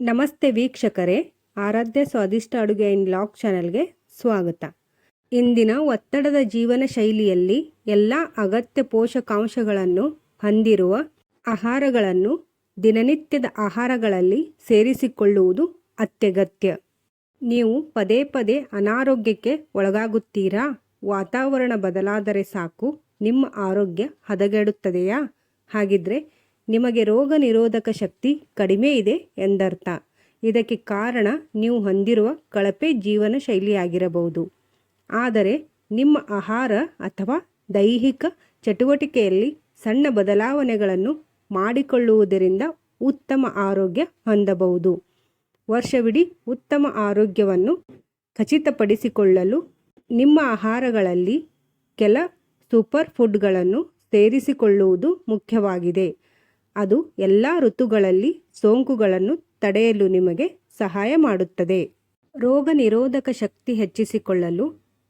ನಮಸ್ತೆ ವೀಕ್ಷಕರೇ, ಆರಾಧ್ಯ ಸ್ವಾದಿಷ್ಟ ಅಡುಗೆ ಇನ್ ಲಾಗ್ ಚಾನೆಲ್ಗೆ ಸ್ವಾಗತ. ಇಂದಿನ ಒತ್ತಡದ ಜೀವನ ಶೈಲಿಯಲ್ಲಿ ಎಲ್ಲ ಅಗತ್ಯ ಪೋಷಕಾಂಶಗಳನ್ನು ಹೊಂದಿರುವ ಆಹಾರಗಳನ್ನು ದಿನನಿತ್ಯದ ಆಹಾರಗಳಲ್ಲಿ ಸೇರಿಸಿಕೊಳ್ಳುವುದು ಅತ್ಯಗತ್ಯ. ನೀವು ಪದೇ ಪದೇ ಅನಾರೋಗ್ಯಕ್ಕೆ ಒಳಗಾಗುತ್ತೀರಾ? ವಾತಾವರಣ ಬದಲಾದರೆ ಸಾಕು, ನಿಮ್ಮ ಆರೋಗ್ಯ ಹದಗೆಡುತ್ತದೆಯಾ? ಹಾಗಿದ್ರೆ ನಿಮಗೆ ರೋಗ ನಿರೋಧಕ ಶಕ್ತಿ ಕಡಿಮೆ ಇದೆ ಎಂದರ್ಥ. ಇದಕ್ಕೆ ಕಾರಣ ನೀವು ಹೊಂದಿರುವ ಕಳಪೆ ಜೀವನ ಶೈಲಿಯಾಗಿರಬಹುದು. ಆದರೆ ನಿಮ್ಮ ಆಹಾರ ಅಥವಾ ದೈಹಿಕ ಚಟುವಟಿಕೆಯಲ್ಲಿ ಸಣ್ಣ ಬದಲಾವಣೆಗಳನ್ನು ಮಾಡಿಕೊಳ್ಳುವುದರಿಂದ ಉತ್ತಮ ಆರೋಗ್ಯ ಹೊಂದಬಹುದು. ವರ್ಷವಿಡೀ ಉತ್ತಮ ಆರೋಗ್ಯವನ್ನು ಖಚಿತಪಡಿಸಿಕೊಳ್ಳಲು ನಿಮ್ಮ ಆಹಾರಗಳಲ್ಲಿ ಕೆಲ ಸೂಪರ್ ಫುಡ್ಗಳನ್ನು ಸೇರಿಸಿಕೊಳ್ಳುವುದು ಮುಖ್ಯವಾಗಿದೆ. ಅದು ಎಲ್ಲ ಋತುಗಳಲ್ಲಿ ಸೋಂಕುಗಳನ್ನು ತಡೆಯಲು ನಿಮಗೆ ಸಹಾಯ ಮಾಡುತ್ತದೆ. ರೋಗ ನಿರೋಧಕ ಶಕ್ತಿ ಹೆಚ್ಚಿಸಿಕೊಳ್ಳಲು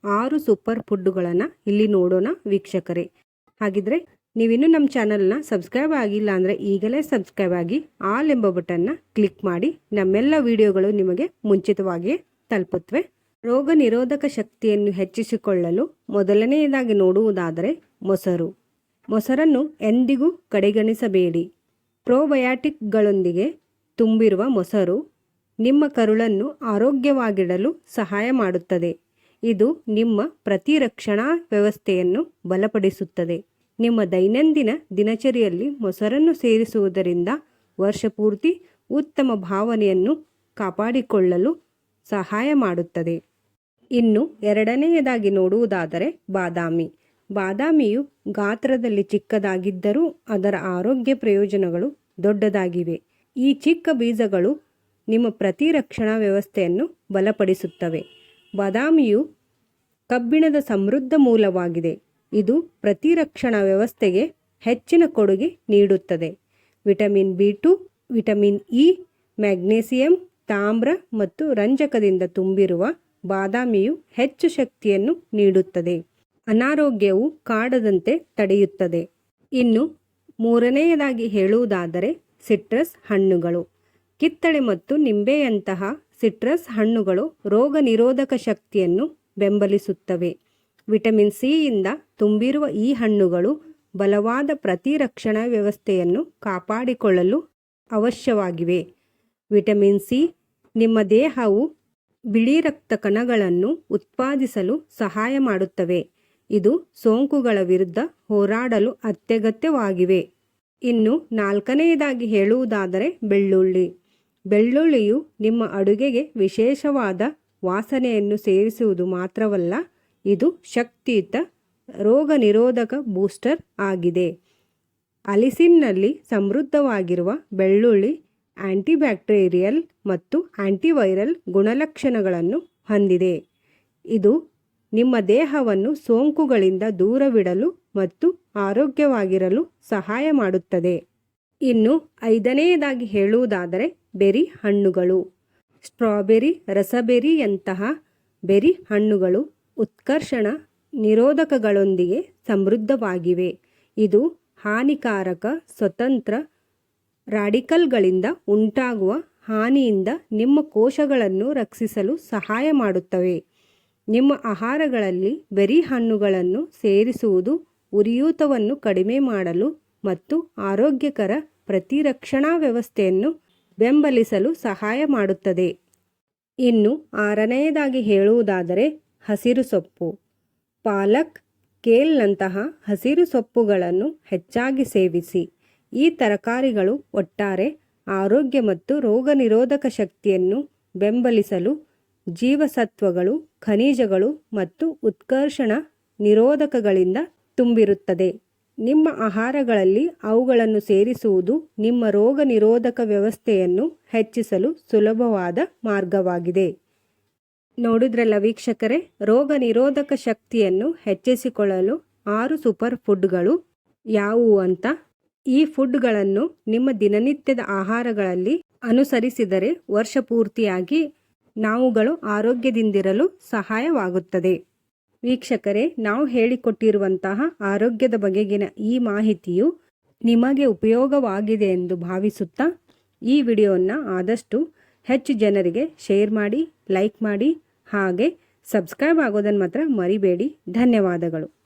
ಆರು ಸೂಪರ್ ಫುಡ್ಡುಗಳನ್ನು ಇಲ್ಲಿ ನೋಡೋಣ ವೀಕ್ಷಕರೇ. ಹಾಗಿದ್ರೆ ನೀವಿನ್ನೂ ನಮ್ಮ ಚಾನಲ್ನ ಸಬ್ಸ್ಕ್ರೈಬ್ ಆಗಿಲ್ಲ ಅಂದರೆ ಈಗಲೇ ಸಬ್ಸ್ಕ್ರೈಬ್ ಆಗಿ ಆಲ್ ಎಂಬ ಬಟನ್ನ ಕ್ಲಿಕ್ ಮಾಡಿ ನಮ್ಮೆಲ್ಲ ವಿಡಿಯೋಗಳು ನಿಮಗೆ ಮುಂಚಿತವಾಗಿಯೇ ತಲುಪುತ್ತವೆ. ರೋಗ ನಿರೋಧಕ ಶಕ್ತಿಯನ್ನು ಹೆಚ್ಚಿಸಿಕೊಳ್ಳಲು ಮೊದಲನೆಯದಾಗಿ ನೋಡುವುದಾದರೆ ಮೊಸರು. ಮೊಸರನ್ನು ಎಂದಿಗೂ ಕಡೆಗಣಿಸಬೇಡಿ. ಪ್ರೋಬಯಾಟಿಕ್ಗಳೊಂದಿಗೆ ತುಂಬಿರುವ ಮೊಸರು ನಿಮ್ಮ ಕರುಳನ್ನು ಆರೋಗ್ಯವಾಗಿಡಲು ಸಹಾಯ ಮಾಡುತ್ತದೆ. ಇದು ನಿಮ್ಮ ಪ್ರತಿರಕ್ಷಣಾ ವ್ಯವಸ್ಥೆಯನ್ನು ಬಲಪಡಿಸುತ್ತದೆ. ನಿಮ್ಮ ದೈನಂದಿನ ದಿನಚರಿಯಲ್ಲಿ ಮೊಸರನ್ನು ಸೇರಿಸುವುದರಿಂದ ವರ್ಷಪೂರ್ತಿ ಉತ್ತಮ ಭಾವನೆಯನ್ನು ಕಾಪಾಡಿಕೊಳ್ಳಲು ಸಹಾಯ ಮಾಡುತ್ತದೆ. ಇನ್ನು ಎರಡನೆಯದಾಗಿ ನೋಡುವುದಾದರೆ ಬಾದಾಮಿ. ಬಾದಾಮಿಯು ಗಾತ್ರದಲ್ಲಿ ಚಿಕ್ಕದಾಗಿದ್ದರೂ ಅದರ ಆರೋಗ್ಯ ಪ್ರಯೋಜನಗಳು ದೊಡ್ಡದಾಗಿವೆ. ಈ ಚಿಕ್ಕ ಬೀಜಗಳು ನಿಮ್ಮ ಪ್ರತಿರಕ್ಷಣಾ ವ್ಯವಸ್ಥೆಯನ್ನು ಬಲಪಡಿಸುತ್ತವೆ. ಬಾದಾಮಿಯು ಕಬ್ಬಿಣದ ಸಮೃದ್ಧ ಮೂಲವಾಗಿದೆ. ಇದು ಪ್ರತಿರಕ್ಷಣಾ ವ್ಯವಸ್ಥೆಗೆ ಹೆಚ್ಚಿನ ಕೊಡುಗೆ ನೀಡುತ್ತದೆ. Vitamin B two, vitamin E, magnesium, ತಾಮ್ರ ಮತ್ತು ರಂಜಕದಿಂದ ತುಂಬಿರುವ ಬಾದಾಮಿಯು ಹೆಚ್ಚು ಶಕ್ತಿಯನ್ನು ನೀಡುತ್ತದೆ. ಅನಾರೋಗ್ಯವು ಕಾಡದಂತೆ ತಡೆಯುತ್ತದೆ. ಇನ್ನು ಮೂರನೆಯದಾಗಿ ಹೇಳುವುದಾದರೆ ಸಿಟ್ರಸ್ ಹಣ್ಣುಗಳು. ಕಿತ್ತಳೆ ಮತ್ತು ನಿಂಬೆಯಂತಹ ಸಿಟ್ರಸ್ ಹಣ್ಣುಗಳು ರೋಗ ನಿರೋಧಕ ಶಕ್ತಿಯನ್ನು ಬೆಂಬಲಿಸುತ್ತವೆ. ವಿಟಮಿನ್ ಸಿಯಿಂದ ತುಂಬಿರುವ ಈ ಹಣ್ಣುಗಳು ಬಲವಾದ ಪ್ರತಿರಕ್ಷಣಾ ವ್ಯವಸ್ಥೆಯನ್ನು ಕಾಪಾಡಿಕೊಳ್ಳಲು ಅವಶ್ಯವಾಗಿವೆ. ವಿಟಮಿನ್ ಸಿ ನಿಮ್ಮ ದೇಹವು ಬಿಳಿ ರಕ್ತ ಕಣಗಳನ್ನು ಉತ್ಪಾದಿಸಲು ಸಹಾಯ ಮಾಡುತ್ತವೆ. ಇದು ಸೋಂಕುಗಳ ವಿರುದ್ಧ ಹೋರಾಡಲು ಅತ್ಯಗತ್ಯವಾಗಿವೆ. ಇನ್ನು ನಾಲ್ಕನೆಯದಾಗಿ ಹೇಳುವುದಾದರೆ ಬೆಳ್ಳುಳ್ಳಿ. ಬೆಳ್ಳುಳ್ಳಿಯು ನಿಮ್ಮ ಅಡುಗೆಗೆ ವಿಶೇಷವಾದ ವಾಸನೆಯನ್ನು ಸೇರಿಸುವುದು ಮಾತ್ರವಲ್ಲ, ಇದು ಶಕ್ತಿಯುತ ರೋಗ ನಿರೋಧಕ ಬೂಸ್ಟರ್ ಆಗಿದೆ. ಅಲಿಸಿನ್ನಲ್ಲಿ ಸಮೃದ್ಧವಾಗಿರುವ ಬೆಳ್ಳುಳ್ಳಿ ಆಂಟಿಬ್ಯಾಕ್ಟೀರಿಯಲ್ ಮತ್ತು ಆಂಟಿವೈರಲ್ ಗುಣಲಕ್ಷಣಗಳನ್ನು ಹೊಂದಿದೆ. ಇದು ನಿಮ್ಮ ದೇಹವನ್ನು ಸೋಂಕುಗಳಿಂದ ದೂರವಿಡಲು ಮತ್ತು ಆರೋಗ್ಯವಾಗಿರಲು ಸಹಾಯ ಮಾಡುತ್ತದೆ. ಇನ್ನು ಐದನೆಯದಾಗಿ ಹೇಳುವುದಾದರೆ ಬೆರಿ ಹಣ್ಣುಗಳು. ಸ್ಟ್ರಾಬೆರಿ ರಸಬೆರಿಯಂತಹ ಬೆರಿ ಹಣ್ಣುಗಳು ಉತ್ಕರ್ಷಣ ನಿರೋಧಕಗಳೊಂದಿಗೆ ಸಮೃದ್ಧವಾಗಿವೆ. ಇದು ಹಾನಿಕಾರಕ, ಸ್ವತಂತ್ರ ರಾಡಿಕಲ್ಗಳಿಂದ ಉಂಟಾಗುವ ಹಾನಿಯಿಂದ ನಿಮ್ಮ ಕೋಶಗಳನ್ನು ರಕ್ಷಿಸಲು ಸಹಾಯ ಮಾಡುತ್ತವೆ. ನಿಮ್ಮ ಆಹಾರಗಳಲ್ಲಿ ಬೆರಿ ಹಣ್ಣುಗಳನ್ನು ಸೇರಿಸುವುದು ಉರಿಯೂತವನ್ನು ಕಡಿಮೆ ಮಾಡಲು ಮತ್ತು ಆರೋಗ್ಯಕರ ಪ್ರತಿರಕ್ಷಣಾ ವ್ಯವಸ್ಥೆಯನ್ನು ಬೆಂಬಲಿಸಲು ಸಹಾಯ ಮಾಡುತ್ತದೆ. ಇನ್ನು ಆರನೆಯದಾಗಿ ಹೇಳುವುದಾದರೆ ಹಸಿರು ಸೊಪ್ಪು. ಪಾಲಕ್, ಕೇಲ್ನಂತಹ ಹಸಿರು ಸೊಪ್ಪುಗಳನ್ನು ಹೆಚ್ಚಾಗಿ ಸೇವಿಸಿ. ಈ ತರಕಾರಿಗಳು ಒಟ್ಟಾರೆ ಆರೋಗ್ಯ ಮತ್ತು ರೋಗ ನಿರೋಧಕ ಶಕ್ತಿಯನ್ನು ಬೆಂಬಲಿಸಲು ಜೀವಸತ್ವಗಳು ಖನಿಜಗಳು ಮತ್ತು ಉತ್ಕರ್ಷಣ ನಿರೋಧಕಗಳಿಂದ ತುಂಬಿರುತ್ತದೆ. ನಿಮ್ಮ ಆಹಾರಗಳಲ್ಲಿ ಅವುಗಳನ್ನು ಸೇರಿಸುವುದು ನಿಮ್ಮ ರೋಗ ನಿರೋಧಕ ವ್ಯವಸ್ಥೆಯನ್ನು ಹೆಚ್ಚಿಸಲು ಸುಲಭವಾದ ಮಾರ್ಗವಾಗಿದೆ. ನೋಡಿದ್ರಲ್ಲ ವೀಕ್ಷಕರೇ, ರೋಗ ನಿರೋಧಕ ಶಕ್ತಿಯನ್ನು ಹೆಚ್ಚಿಸಿಕೊಳ್ಳಲು ಆರು ಸೂಪರ್ ಫುಡ್ಗಳು ಯಾವುವು ಅಂತ? ಈ ಫುಡ್ಗಳನ್ನು ನಿಮ್ಮ ದಿನನಿತ್ಯದ ಆಹಾರಗಳಲ್ಲಿ ಅನುಸರಿಸಿದರೆ ವರ್ಷ ಪೂರ್ತಿಯಾಗಿ ನಾವುಗಳು ಆರೋಗ್ಯದಿಂದಿರಲು ಸಹಾಯವಾಗುತ್ತದೆ. ವೀಕ್ಷಕರೇ, ನಾವು ಹೇಳಿಕೊಟ್ಟಿರುವಂತಹ ಆರೋಗ್ಯದ ಬಗೆಗಿನ ಈ ಮಾಹಿತಿಯು ನಿಮಗೆ ಉಪಯೋಗವಾಗಿದೆ ಎಂದು ಭಾವಿಸುತ್ತಾ, ಈ ವಿಡಿಯೋವನ್ನು ಆದಷ್ಟು ಹೆಚ್ಚು ಜನರಿಗೆ ಶೇರ್ ಮಾಡಿ, ಲೈಕ್ ಮಾಡಿ, ಹಾಗೆ ಸಬ್ಸ್ಕ್ರೈಬ್ ಆಗೋದನ್ನು ಮಾತ್ರ ಮರಿಬೇಡಿ. ಧನ್ಯವಾದಗಳು.